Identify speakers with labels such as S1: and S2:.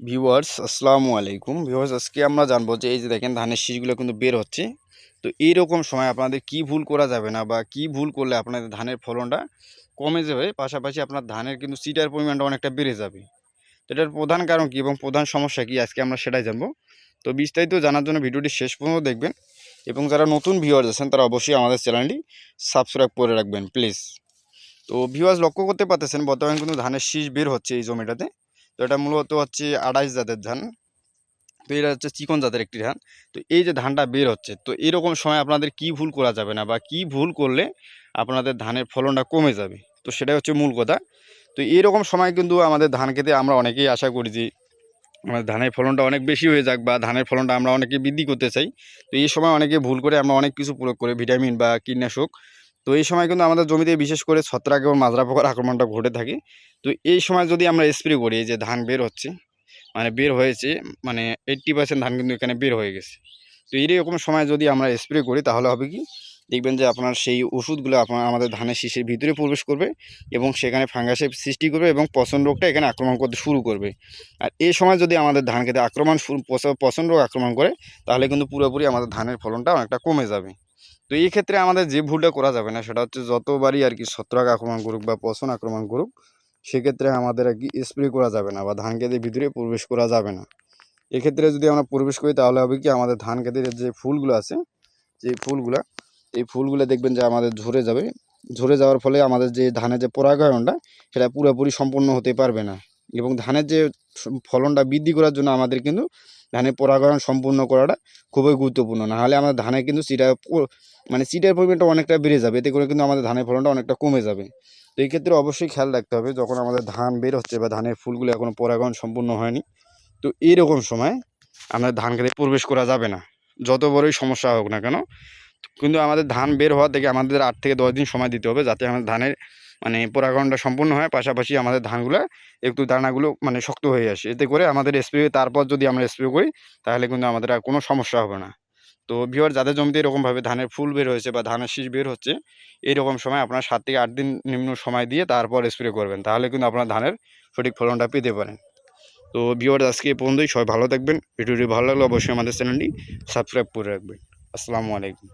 S1: Viewers, আসসালামু আলাইকুম। Viewers, আজকে আমরা জানব যে এই যে দেখেন ধানের শীষগুলো কিন্তু বের হচ্ছে। তো এইরকম সময় আপনাদের কি ভুল করা যাবে না বা কি ভুল করলে আপনাদের ধানের ফলনটা কমে যাবে? পাশাপাশি আপনার ধানের কিন্তু সিটার পরিমাণটা অনেকটা বেড়ে যাবে। তো এটার প্রধান কারণ কি এবং প্রধান সমস্যা কি আজকে আমরা সেটাই জানব। তো বিস্তারিত জানার জন্য ভিডিওটি শেষ পর্যন্ত দেখবেন এবং যারা নতুন ভিউয়ার্স আছেন, তারা অবশ্যই আমাদের চ্যানেলটি সাবস্ক্রাইব করে রাখবেন, প্লিজ। তো ভিউয়ার্স, লক্ষ্য করতে পারতেছেন, বর্তমানে কিন্তু ধানের শীষ বের হচ্ছে এই জমিটাতে। তো এটা মূলত হচ্ছে আড়াইশ জাতের ধান। তো এটা হচ্ছে চিকন জাতের একটি ধান। তো এই যে ধানটা বের হচ্ছে, তো এরকম সময় আপনাদের কি ভুল করা যাবে না বা কি ভুল করলে আপনাদের ধানের ফলনটা কমে যাবে? তো সেটাই হচ্ছে মূল কথা। তো এইরকম সময় কিন্তু আমাদের ধান খেতে আমরা অনেকেই আশা করি যে আমাদের ধানের ফলনটা অনেক বেশি হয়ে যাক বা ধানের ফলনটা আমরা অনেকে বৃদ্ধি করতে চাই। তো এই সময় অনেকে ভুল করে আমরা অনেক কিছু প্রয়োগ করি, ভিটামিন বা কীটনাশক তো এই সময় কিন্তু আমাদের জমিতে বিশেষ করে ছত্রাক এবং মাজরা পোকার আক্রমণটা ঘটে থাকে। তো এই সময় যদি আমরা স্প্রে করি যে ধান বের হচ্ছে মানে বের হয়েছে মানে এইট্টি পার্সেন্ট ধান কিন্তু এখানে বের হয়ে গেছে। তো এইরকম সময় যদি আমরা স্প্রে করি, তাহলে হবে কি? দেখবেন যে আপনার সেই ওষুধগুলো আপনার আমাদের ধানের শীষের ভিতরে প্রবেশ করবে এবং সেখানে ফাঙ্গাসের সৃষ্টি করবে এবং পচন রোগটা এখানে আক্রমণ করতে শুরু করবে। আর এই সময় যদি আমাদের ধান খেতে আক্রমণ পচন রোগ আক্রমণ করে, তাহলে কিন্তু পুরোপুরি আমাদের ধানের ফলনটা অনেকটা কমে যাবে। তো এই ক্ষেত্রে আমাদের যে ভুলটা করা যাবে না, সেটা হচ্ছে যতবারই আর কি ছত্রাক আক্রমণ করুক বা পচন আক্রমণ করুক, সেক্ষেত্রে আমাদের আর কি স্প্রে করা যাবে না বা ধান খেতের ভিতরে প্রবেশ করা যাবে না। এক্ষেত্রে যদি আমরা প্রবেশ করি, তাহলে হবে কি আমাদের ধান খেতের যে ফুলগুলো আছে, যে ফুলগুলা, এই ফুলগুলো দেখবেন যে আমাদের ঝরে যাবে। ঝরে যাওয়ার ফলে আমাদের যে ধানের যে পরাগায়নটা, সেটা পুরোপুরি সম্পূর্ণ হতে পারবে না। এবং ধানের যে ফলনটা বৃদ্ধি করার জন্য আমাদের কিন্তু ধানের পরাগায়ন সম্পূর্ণ করাটা খুবই গুরুত্বপূর্ণ। না হলে আমাদের ধানে কিন্তু সিটা মানে সিটের পরিমাণটা অনেকটা বেড়ে যাবে, এতে করে কিন্তু আমাদের ধানের ফলনটা অনেকটা কমে যাবে। তো এই ক্ষেত্রে অবশ্যই খেয়াল রাখতে হবে, যখন আমাদের ধান বের হচ্ছে বা ধানের ফুলগুলো এখনও পরাগায়ন সম্পূর্ণ হয়নি, তো এইরকম সময় আমাদের ধান খেতে প্রবেশ করা যাবে না। যত বড়ই সমস্যা হোক না কেন, কিন্তু আমাদের ধান বের হওয়া থেকে আমাদের আট থেকে দশ দিন সময় দিতে হবে, যাতে আমাদের ধানের মানে পরাগণটা সম্পূর্ণ হয়, পাশাপাশি আমাদের ধানগুলো একটু দানাগুলো মানে শক্ত হয়ে আসে। এতে করে আমাদের স্প্রে তারপর যদি আমরা স্প্রে করি, তাহলে কিন্তু আমাদের আর কোনো সমস্যা হবে না। তো ভিওর যাদের জমিতে এরকমভাবে ধানের ফুল বের হয়েছে বা ধানের শীষ বের হচ্ছে, এইরকম সময় আপনার সাত থেকে আট দিন নিম্ন সময় দিয়ে তারপর স্প্রে করবেন। তাহলে কিন্তু আপনার ধানের সঠিক ফলনটা পেতে পারেন। তো ভিওর আজকে এই পর্যন্তই। সবাই ভালো থাকবেন। ভিডিওটি ভালো লাগলে অবশ্যই আমাদের চ্যানেলটি সাবস্ক্রাইব করে রাখবেন। আসসালামু আলাইকুম।